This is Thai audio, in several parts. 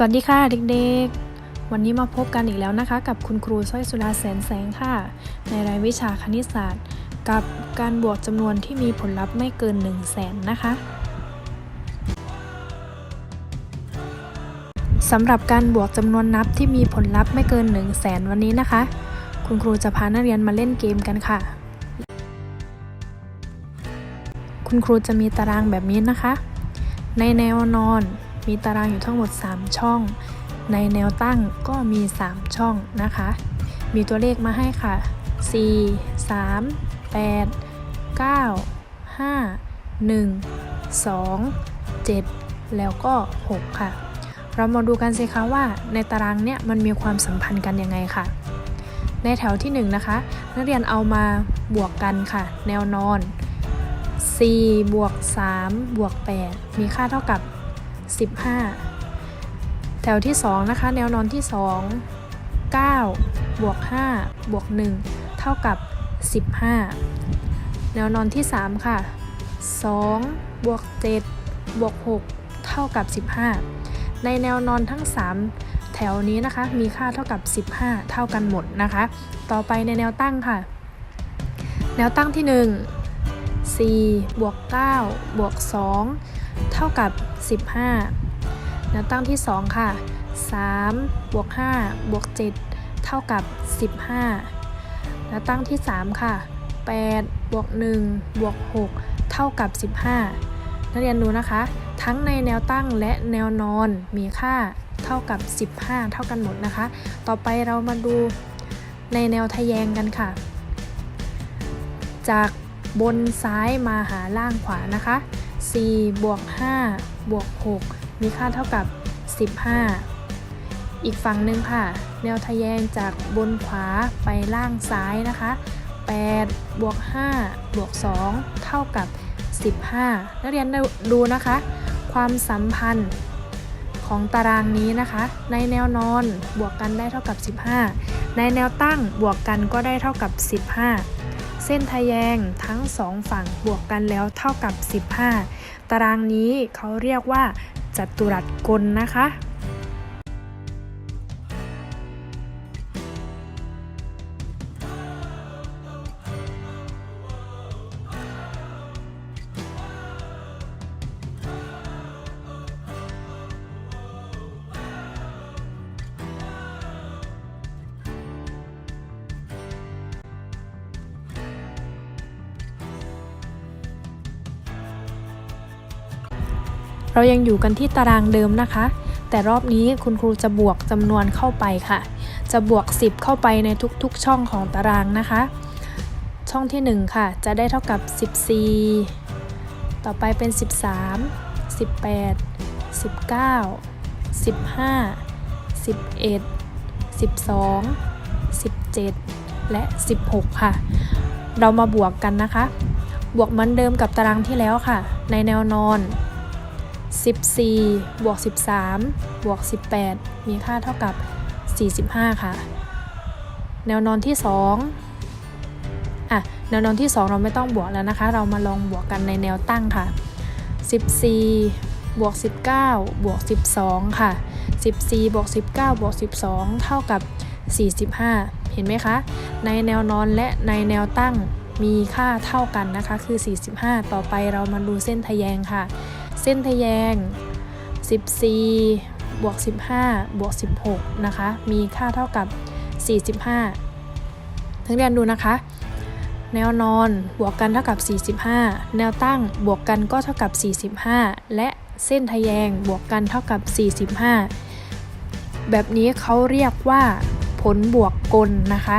สวัสดีค่ะเด็กๆ วันนี้มาพบกันอีกแล้วนะคะ กับคุณครูสร้อยสุดาแสนแสงค่ะ ในรายวิชาคณิตศาสตร์ กับการบวกจำนวนที่มีผลลัพธ์ไม่เกิน 1 0 0 0 0แสนนะคะสำหรับการบวกจำนวนนับที่มีผลลัพธ์ไม่เกิน 1 0 0 0 0แสนวันนี้นะคะ คุณครูจะพานักเรียนมาเล่นเกมกันค่ะ คุณครูจะมีตารางแบบนี้นะคะ ในแนวนอน มีตารางอยู่ทั้งหมด 3 ช่อง ในแนวตั้งก็มี 3 ช่องนะคะ มีตัวเลขมาให้ค่ะ 4 3 8 9 5 1 2 7 แล้วก็ 6 ค่ะ เรามาดูกันสิคะว่าในตารางเนี้ยมันมีความสัมพันธ์กันยังไงค่ะ ในแถวที่ 1 นะคะ นักเรียนเอามาบวกกันค่ะ แนวนอน 4 บวก 3 บวก 8 มีค่าเท่ากับ 15 แถวที่ 2 นะคะ แนวนอนที่ 2 9 บวก 5 บวก 1 เท่ากับ 15 แนวนอนที่ 3 ค่ะ 2 บวก 7 บวก 6 เท่ากับ 15 ในแนวนอนทั้ง 3 แถวนี้นะคะ มีค่าเท่ากับ 15 เท่ากันหมดนะคะ ต่อไปในแนวตั้งค่ะ แนวตั้งที่ 1 4บวก9บวก2เท่ากับ 15 แนวตั้งที่ 2 ค่ะ 3บวก5บวก7เท่ากับ 15 แนวตั้งที่ 3 ค่ะ 8บวก1บวก6เท่ากับ 15 นักเรียนดูนะคะ ทั้งในแนวตั้งและแนวนอนมีค่าเท่ากับ 15 เท่ากันหมดนะคะ ต่อไปเรามาดูในแนวทะแยงกันค่ะ จาก บนซ้ายมาหาล่างขวานะคะ 4 บวก 5 บวก 6 มีค่าเท่ากับ 15 อีกฝั่งหนึ่งค่ะ แนวทะแยงจากบนขวาไปล่างซ้ายนะคะ 8 บวก 5 บวก 2 เท่ากับ 15 นักเรียนดูนะคะ ความสัมพันธ์ของตารางนี้นะคะ ในแนวนอนบวกกันได้เท่ากับ 15 ในแนวตั้งบวกกันก็ได้เท่ากับ 15 เส้นทะแยงทั้งสองฝั่งบวกกันแล้วเท่ากับ 15 ตารางนี้เขาเรียกว่าจัตุรัสกลนะคะ เรายังอยู่กันที่ตารางเดิมนะคะ แต่รอบนี้คุณครูจะบวกจำนวนเข้าไปค่ะ จะบวก 10 เข้าไปในทุกๆช่องของตารางนะคะ ช่องที่ 1 ค่ะ จะได้เท่ากับ 14 ต่อไปเป็น 13 18 19 15 11 12 17 และ 16 ค่ะ เรามาบวกกันนะคะ บวกเหมือนเดิมกับตารางที่แล้วค่ะ ในแนวนอน 14 บวก 13 บวก 18 มีค่าเท่ากับ 45 ค่ะ แนวนอนที่ 2 อะ แนวนอนที่ 2 เราไม่ต้องบวกแล้วนะคะ เรามาลองบวกกันในแนวตั้งค่ะ 14 บวก 19 บวก 12 ค่ะ 14 บวก 19 บวก 12 เท่ากับ 45 เห็นไหมคะ ในแนวนอนและในแนวตั้งมีค่าเท่ากันนะคะ คือ 45 ต่อไปเรามาดูเส้นทะแยงค่ะ ส้นทะแยง 14 บวก 15 บวก 16 นะคะ มีค่าเท่ากับ 45นักเรียนดูนะคะ แนวนอนบวกกันเท่ากับ 45 แนวตั้งบวกกันก็เท่ากับ 45 และเส้นทะแยงบวกกันเท่ากับ 45 แบบนี้เขาเรียกว่าผลบวกกลนะคะ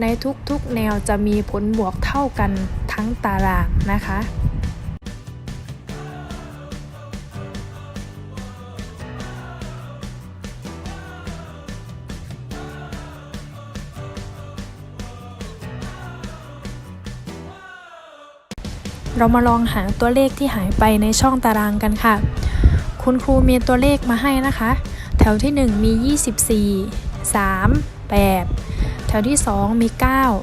ในทุกๆแนวจะมีผลบวกเท่ากันทั้งตารางนะคะ เรามาลองหาตัวเลขที่หายไปในช่องตารางกันค่ะ คุณครูมีตัวเลขมาให้นะคะ แถวที่ 1 มี 24 3 8 แถวที่ 2 มี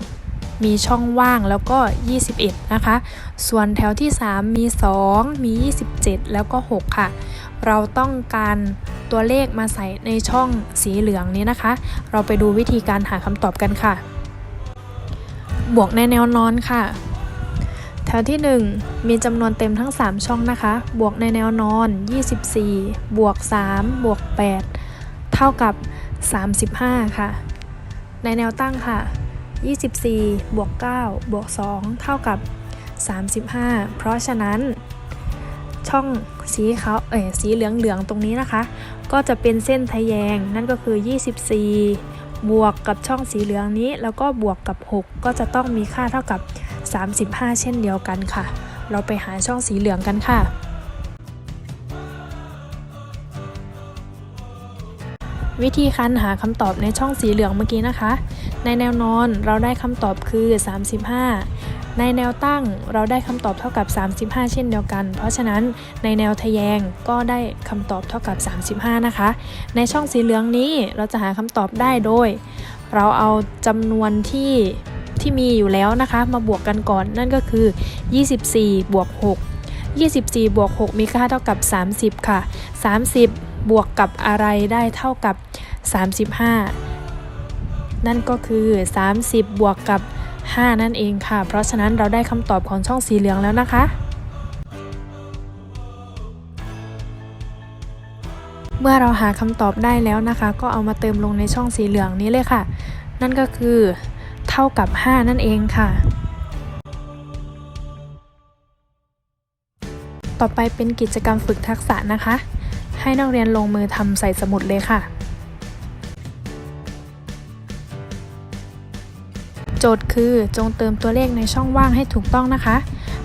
9 มีช่องว่างแล้วก็ 21 นะคะ ส่วนแถวที่ 3 มี 2 มี 27 แล้วก็ 6 ค่ะ เราต้องการตัวเลขมาใส่ในช่องสีเหลืองนี้นะคะ เราไปดูวิธีการหาคำตอบกันค่ะ บวกในแนวนอนค่ะ ถวที่ 1 มีจำนวนเต็มทั้ง 3 ช่องนะคะ บวกในแนวนอน 24 บวก 3 บวก 8 เท่ากับ 35 ค่ะ ในแนวตั้งค่ะ 24 บวก 9 บวก 2 เท่ากับ 35 เพราะฉะนั้น ช่องสีขาวเอ๋สีเหลืองเหลืองๆตรงนี้นะคะ ก็จะเป็นเส้นทะแยง นั่นก็คือ 24 บวกกับช่องสีเหลืองนี้ แล้วก็บวกกับ 6 ก็จะต้องมีค่าเท่ากับ 35 เช่นเดียวกันค่ะ เราไปหาช่องสีเหลืองกันค่ะ วิธีการหาคำตอบในช่องสีเหลืองเมื่อกี้นะคะ ในแนวนอนเราได้คำตอบคือ 35 ในแนวตั้งเราได้คำตอบเท่ากับ 35 เช่นเดียวกัน เพราะฉะนั้นในแนวทะแยงก็ได้คำตอบเท่ากับ 35 นะคะ ในช่องสีเหลืองนี้เราจะหาคำตอบได้โดย เราเอาจำนวนที่ ที่มีอยู่แล้วนะคะ มาบวกกันก่อนนั่นก็คือ 24 บวก 6 24 บวก 6 มีค่าเท่ากับ 30 ค่ะ 30 บวกกับอะไรได้เท่ากับ 35 นั่นก็คือ 30 บวกกับ 5 นั่นเองค่ะ เพราะฉะนั้นเราได้คำตอบของช่องสีเหลืองแล้วนะคะเมื่อเราหาคำตอบได้แล้วนะคะ ก็เอามาเติมลงในช่องสีเหลืองนี้เลยค่ะ นั่นก็คือ เท่ากับ 5 นั่นเองค่ะ ต่อไปเป็นกิจกรรมฝึกทักษะนะคะ ให้นักเรียนลงมือทำใส่สมุดเลยค่ะ โจทย์คือจงเติมตัวเลขในช่องว่างให้ถูกต้องนะคะ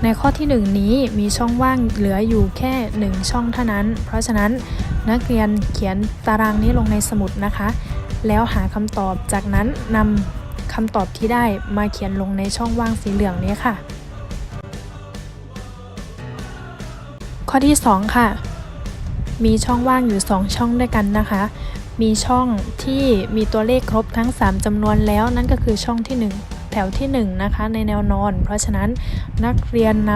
ในข้อที่ 1 นี้มีช่องว่างเหลืออยู่แค่ 1 ช่องเท่านั้น เพราะฉะนั้นนักเรียนเขียนตารางนี้ลงในสมุดนะคะ แล้วหาคำตอบจากนั้นนำ คำตอบที่ได้มาเขียนลงในช่องว่างสีเหลืองนี้ค่ะ ข้อที่ 2 ค่ะ มีช่องว่างอยู่ 2 ช่องด้วยกันนะคะ มีช่องที่มีตัวเลขครบทั้ง 3จำนวนแล้วนั่นก็คือช่องที่ 1 แถวที่ 1 นะคะ ในแนวนอน เพราะฉะนั้นนักเรียนน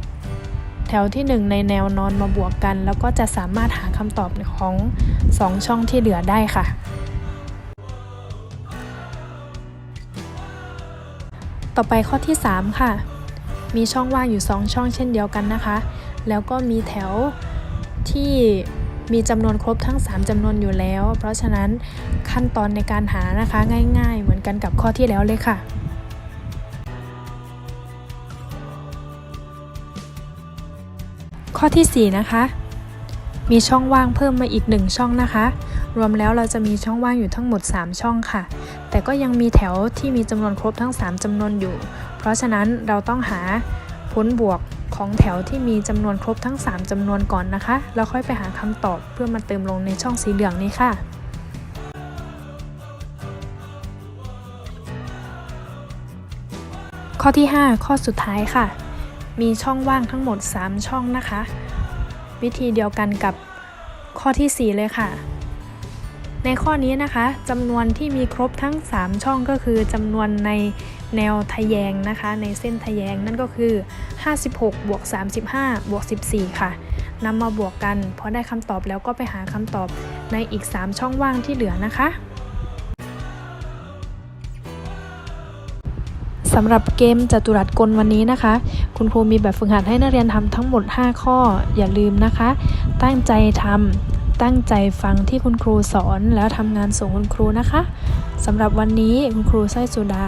ำแถวที่ 1 ในแนวนอนมาบวกกัน แล้วก็จะสามารถหาคำตอบของ 2 ช่องที่เหลือได้ค่ะ ต่อไปข้อที่ 3 ค่ะ มีช่องว่างอยู่ 2 ช่องเช่นเดียวกันนะคะ แล้วก็มีแถวที่มีจำนวนครบทั้ง 3จำนวนอยู่แล้ว เพราะฉะนั้นขั้นตอนในการหานะคะง่าย ๆ เหมือนกันกับข้อที่แล้วเลยค่ะข้อที่ 4 นะคะ มีช่องว่างเพิ่มมาอีก 1 ช่องนะคะ รวมแล้วเราจะมีช่องว่างอยู่ทั้งหมด 3 ช่องค่ะ แต่ก็ยังมีแถวที่มีจำนวนครบทั้ง 3จำนวนอยู่ เพราะฉะนั้นเราต้องหาผลบวกของแถวที่มีจำนวนครบทั้ง 3จำนวนก่อนนะคะ แล้วค่อยไปหาคำตอบเพื่อมาเติมลงในช่องสีเหลืองนี้ค่ะข้อที่ 5 ข้อสุดท้ายค่ะ มีช่องว่างทั้งหมด 3 ช่องนะคะ วิธีเดียวกันกับข้อทีสี่4 เลยค่ะ ในข้อนี้นะคะจำนวนที่มีครบทั้ง 3 ช่องก็คือจำนวนในแนวทะแยงนะคะ ในเส้นทะแยงนั่นก็คือ 56 บวก 35 บวก 14 ค่ะนำมาบวกกันพอได้คำตอบแล้วก็ไปหาคำตอบในอีก 3 ช่องว่างที่เหลือนะคะสำหรับเกมจัตุรัสกลวันนี้นะคะ คุณครูมีแบบฝึกหัดให้นักเรียนทำทั้งหมด 5 ข้ออย่าลืมนะคะ ตั้งใจทำ ตั้งใจฟังที่คุณครูสอนแล้วทำงานส่งคุณครูนะคะสำหรับวันนี้คุณครูไส้สุดา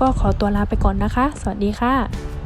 ก็ขอตัวลาไปก่อนนะคะ สวัสดีค่ะ